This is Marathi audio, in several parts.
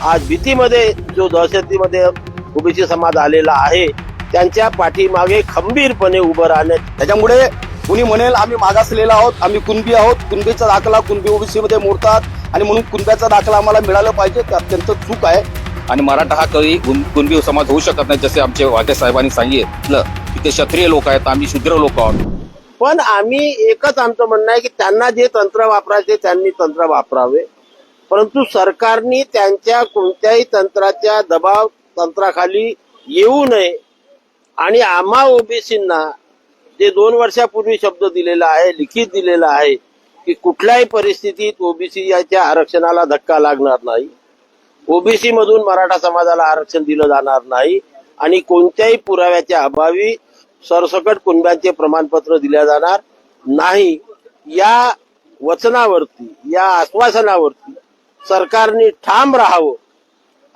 आज भीतीमध्ये जो दहशतीमध्ये ओबीसी समाज आलेला आहे त्यांच्या पाठीमागे खंबीरपणे उभं राहण्यात त्याच्यामुळे कुणी म्हणेल आम्ही मागासलेला आहोत आम्ही कुणबी आहोत कुणबीचा दाखला कुणबी ओबीसी मध्ये मोडतात आणि म्हणून कुणब्याचा दाखला आम्हाला मिळालं पाहिजे ते अत्यंत चूक आहे. आणि मराठा हा कधी कुण- कुणबी समाज होऊ शकत नाही जसे आमचे वाघे साहेबांनी सांगितलं की ते क्षत्रिय लोक आहेत आम्ही शूद्र लोक आहोत. पण आम्ही एकच आमचं म्हणणं आहे की त्यांना जे तंत्र वापरायचे त्यांनी तंत्र वापरावे. परंतु सरकारने त्यांच्या कोणत्याही तंत्राच्या दबाव तंत्राखाली येऊ नये. आणि आम्हा ओबीसींना जे दोन वर्षापूर्वी शब्द दिलेला आहे लिखित दिलेला आहे की कुठल्याही परिस्थितीत ओबीसी याच्या आरक्षणाला धक्का लागणार नाही. ओबीसी मधून मराठा समाजाला आरक्षण दिलं जाणार नाही. आणि कोणत्याही पुराव्याच्या अभावी सरसकट कुणब्यांचे प्रमाणपत्र दिल्या जाणार नाही. या वचनावरती या आश्वासनावरती सरकारने ठाम राहावं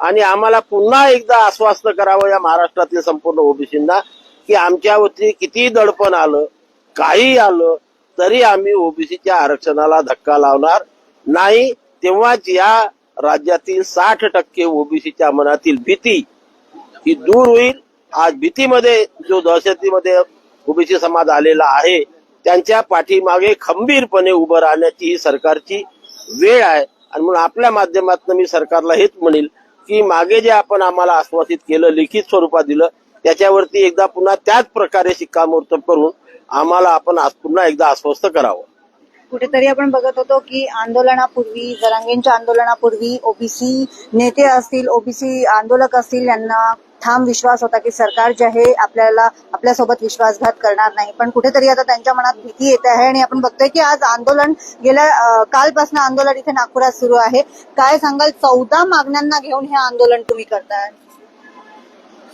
आणि आम्हाला पुन्हा एकदा आश्वासन करावं या महाराष्ट्रातील संपूर्ण ओबीसींना की आमच्या वतीने कितीही दडपण आलं काही आलं तरी आम्ही ओबीसीच्या आरक्षणाला धक्का लावणार नाही. तेव्हाच या राज्यातील साठ टक्के ओबीसीच्या मनातील भीती ही दूर होईल. आज भीतीमध्ये जो दहशतीमध्ये ओबीसी समाज आलेला आहे त्यांच्या पाठीमागे खंबीरपणे उभं राहण्याची ही सरकारची वेळ आहे. आणि म्हणून आपल्या माध्यमातून मी सरकारला हेच म्हणेल की मागे जे आपण आम्हाला आश्वासित केलं लिखित स्वरूपात दिलं त्याच्यावरती एकदा पुन्हा त्याच प्रकारे शिक्कामोर्तब करून आम्हाला आपण आज पुन्हा एकदा आश्वस्त करावं. कुठेतरी आपण बघत होतो की आंदोलनापूर्वी जरांगेंच्या आंदोलनापूर्वी ओबीसी नेते असतील ओबीसी आंदोलक असतील यांना ठाम विश्वास होता की सरकार जे आहे आपल्याला आपल्यासोबत विश्वासघात करणार नाही. पण कुठेतरी आता त्यांच्या मनात भीती येते आहे आणि आपण बघतोय की आज आंदोलन गेल्या कालपासून आंदोलन इथे नागपुरात सुरू आहे. काय सांगाल? चौदा मागण्यांना घेऊन हे आंदोलन तुम्ही करताय.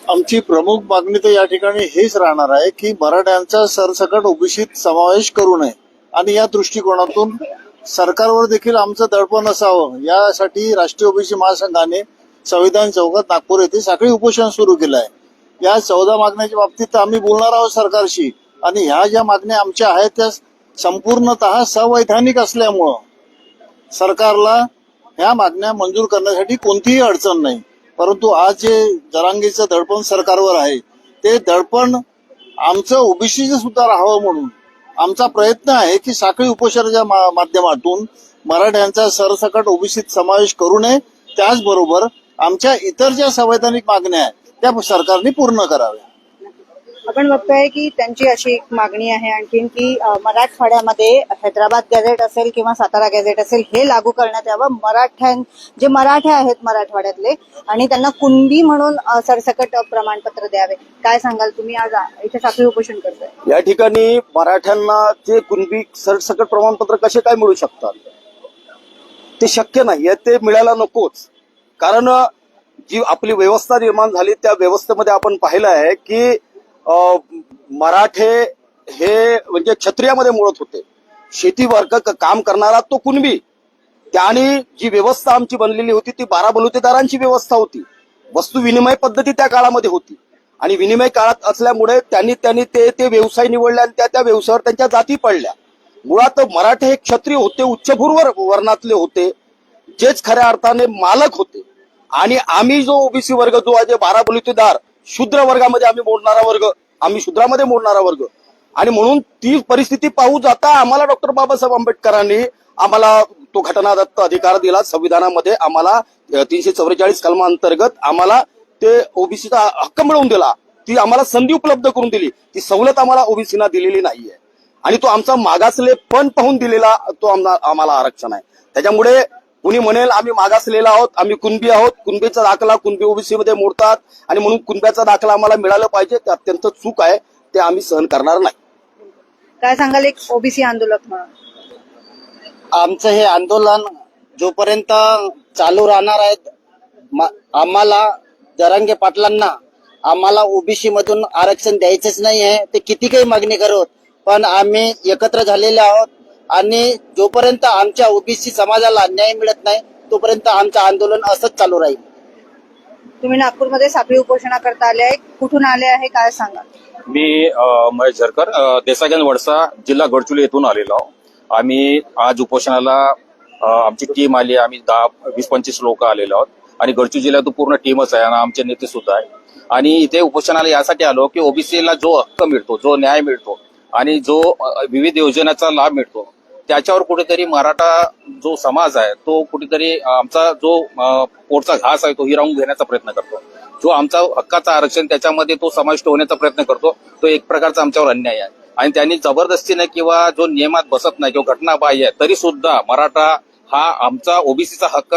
आमची प्रमुख मागणी तर या ठिकाणी हेच राहणार आहे की मराठ्यांचा सरसकट ओबीसीत समावेश करू नये. आणि या दृष्टिकोनातून सरकारवर देखील आमचं दडपण असावं. यासाठी राष्ट्रीय ओबीसी महासंघाने संविधान चौकात नागपूर येथे साखळी उपोषण सुरू केलं आहे या चौदा मागण्याच्या बाबतीत तर आम्ही बोलणार आहोत सरकारशी. आणि ह्या ज्या मागण्या आमच्या आहेत त्या संपूर्णतः संवैधानिक असल्यामुळं सरकारला ह्या मागण्या मंजूर करण्यासाठी कोणतीही अडचण नाही. परंतु आज जे जरांगीचं दडपण सरकारवर आहे ते दडपण आमचं ओबीसीचं सुद्धा राहावं म्हणून आमचा प्रयत्न आहे की साखळी उपोषणाच्या माध्यमातून मराठ्यांचा सरसकट ओबीसीत समावेश करू नये. त्याचबरोबर आमच्या इतर ज्या संवैधानिक मागण्या आहेत त्या सरकारने पूर्ण कराव्या आपण बघतोय की त्यांची अशी एक मागणी आहे आणखीन की मराठवाड्यामध्ये हैदराबाद गॅझेट असेल किंवा सातारा गॅझेट असेल हे लागू करण्यात यावं. मराठ्यां जे मराठे आहेत मराठवाड्यातले आणि त्यांना कुणबी म्हणून सरसकट प्रमाणपत्र द्यावे. काय सांगाल तुम्ही? आज इथे साखळी उपोषण करताय. या ठिकाणी मराठ्यांना ते कुणबी सरसकट प्रमाणपत्र कसे काय मिळू शकतात? ते शक्य नाही ते मिळायला नकोच. कारण जी आपली व्यवस्था निर्माण झाली त्या व्यवस्थेमध्ये आपण पाहिलं आहे की मराठे हे म्हणजे क्षत्रियामध्ये मुळत होते. शेती वर्ग क- काम करणारा तो कुणबी त्याने जी व्यवस्था आमची बनलेली होती ती बारा बलुतेदारांची व्यवस्था होती. वस्तू विनिमय पद्धती त्या काळामध्ये होती. आणि विनिमय काळात असल्यामुळे त्यांनी त्यांनी ते ते व्यवसाय निवडले आणि त्या त्या व्यवसायावर त्यांच्या जाती पडल्या. मुळात मराठे हे क्षत्रिय होते उच्चभूर वर्णातले होते जेच खऱ्या अर्थाने मालक होते. आणि आम्ही जो ओबीसी वर्ग जो आहे जे बारा बलुतेदार शूद्र वर्गामध्ये आम्ही मोडणारा वर्ग आम्ही शूद्रामध्ये मोडणारा वर्ग. आणि म्हणून ती परिस्थिती पाहू जाता आम्हाला डॉक्टर बाबासाहेब आंबेडकरांनी आम्हाला तो घटनादत्त अधिकार दिला. संविधानामध्ये आम्हाला तीनशे चौवेचाळीस कलमांतर्गत आम्हाला ते ओबीसीचा हक्क मिळवून दिला. ती आम्हाला संधी उपलब्ध करून दिली. ती सवलत आम्हाला ओबीसीना दिलेली नाहीये. आणि तो आमचा मागासले पण पाहून दिलेला तो आम्हाला आरक्षण आहे. त्याच्यामुळे कुणी म्हणेल आम्ही मागासलेला आहोत आम्ही कुणबी आहोत कुणबीचा दाखला कुणबी ओबीसी मध्ये मोडतात आणि म्हणून कुणब्याचा दाखला आम्हाला मिळालं पाहिजे ते अत्यंत चूक आहे ते आम्ही सहन करणार नाही. काय सांगाल एक ओबीसी आंदोलक आमचं हे आंदोलन जोपर्यंत चालू राहणार आहेत म- आम्हाला जरांगे पाटलांना आम्हाला ओबीसी मधून आरक्षण द्यायचंच नाही आहे ते किती काही मागणी करू पण आम्ही एकत्र झालेले आहोत आणि जोपर्यंत आमच्या ओबीसी समाजाला न्याय मिळत नाही तोपर्यंत आमचं आंदोलन असंच चालू राहील. तुम्ही नागपूरमध्ये साखळी उपोषणा करता आले आहे. कुठून आले आहे? काय सांगाल मी महेश झरकर अ, देसाईगंज वडसा जिल्हा गडचुली येथून आलेलो आहो. आम्ही आज उपोषणाला आमची टीम आली. आहे. आम्ही दहा वीस पंचवीस लोक आलेलो आहोत. आणि गडचिरोली जिल्ह्यातून पूर्ण टीमच आहे आणि आमचे नेते सुद्धा आहे आणि इथे उपोषणाला यासाठी आलो की ओबीसीला जो हक्क मिळतो जो न्याय मिळतो आणि जो विविध योजनेचा लाभ मिळतो त्याच्यावर कुठेतरी मराठा जो समाज आहे तो कुठेतरी आमचा जो पोटचा घास आहे तो हिरावून घेण्याचा प्रयत्न करतो. जो आमचा हक्काचा आरक्षण त्याच्यामध्ये तो समाविष्ट होण्याचा प्रयत्न करतो तो एक प्रकारचा आमच्यावर अन्याय आहे. आणि त्यांनी जबरदस्तीने किंवा जो नियमात बसत नाही किंवा घटना बाह्य आहे तरी सुद्धा मराठा हा आमचा ओबीसीचा हक्क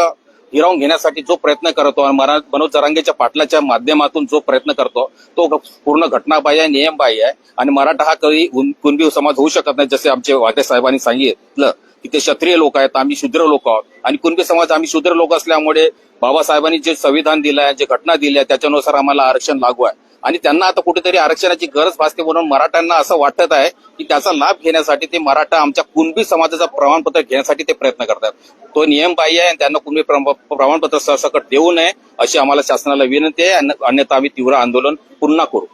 हिरावून घेण्यासाठी जो प्रयत्न करतो आणि मरा मनोज जरांगेच्या पाटलाच्या माध्यमातून जो प्रयत्न करतो तो पूर्ण घटनाबाह्य आहे नियमबाह्य आहे. आणि मराठा हा कधी कुणबी समाज होऊ शकत नाही जसे आमचे वाटे साहेबांनी सांगितलं की ते क्षत्रिय लोक आहेत आम्ही शूद्र लोक आहोत. आणि कुणबी समाज आम्ही शूद्र लोक असल्यामुळे बाबासाहेबांनी जे संविधान दिलं आहे जे घटना दिली आहे त्याच्यानुसार आम्हाला आरक्षण लागू आहे. आणि त्यांना आता कुठेतरी आरक्षणाची गरज भासते म्हणून मराठ्यांना असं वाटत आहे की त्याचा लाभ घेण्यासाठी ते मराठा आमच्या कुणबी समाजाचं प्रमाणपत्र घेण्यासाठी ते प्रयत्न करतात. तो नियम बाह्य आहे आणि त्यांना कुणबी प्रम- प्रमाणपत्र सरसकट देऊ नये अशी आम्हाला शासनाला विनंती आहे. अन्य- अन्यथा आम्ही तीव्र आंदोलन पुन्हा करू.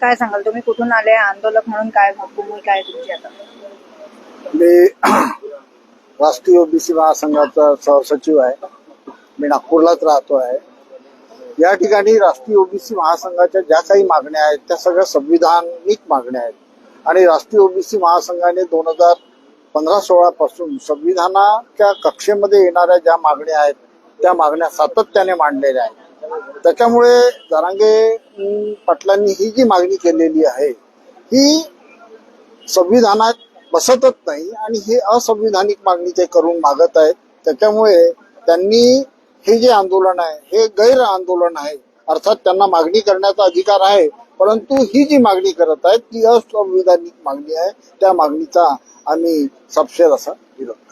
काय सांगाल तुम्ही? कुठून आले आंदोलक म्हणून? काय आहे तुमची आता? मी राष्ट्रीय ओबीसी महासंघाचा सहसचिव आहे. मी नागपूरलाच राहतो आहे. या ठिकाणी राष्ट्रीय ओबीसी महासंघाच्या ज्या काही मागण्या आहेत त्या सगळ्या संविधानिक मागण्या आहेत. आणि राष्ट्रीय ओबीसी महासंघाने दोन हजार पंधरा सोळा पासून संविधानाच्या कक्षेमध्ये येणाऱ्या ज्या मागण्या आहेत त्या मागण्या सातत्याने मांडलेल्या आहेत. त्याच्यामुळे जरांगे पाटलांनी ही जी मागणी केलेली आहे ही संविधानात बसतच नाही आणि हे असंविधानिक मागणी ते करून मागत आहेत त्याच्यामुळे त्यांनी हे जे आंदोलन आहे हे गैर आंदोलन आहे अर्थात त्यांना मागणी करण्याचा अधिकार आहे परंतु ही जी मागणी करत आहेत ती असंविधानिक मागणी आहे. त्या मागणीचा आम्ही सपशेर असा विरोध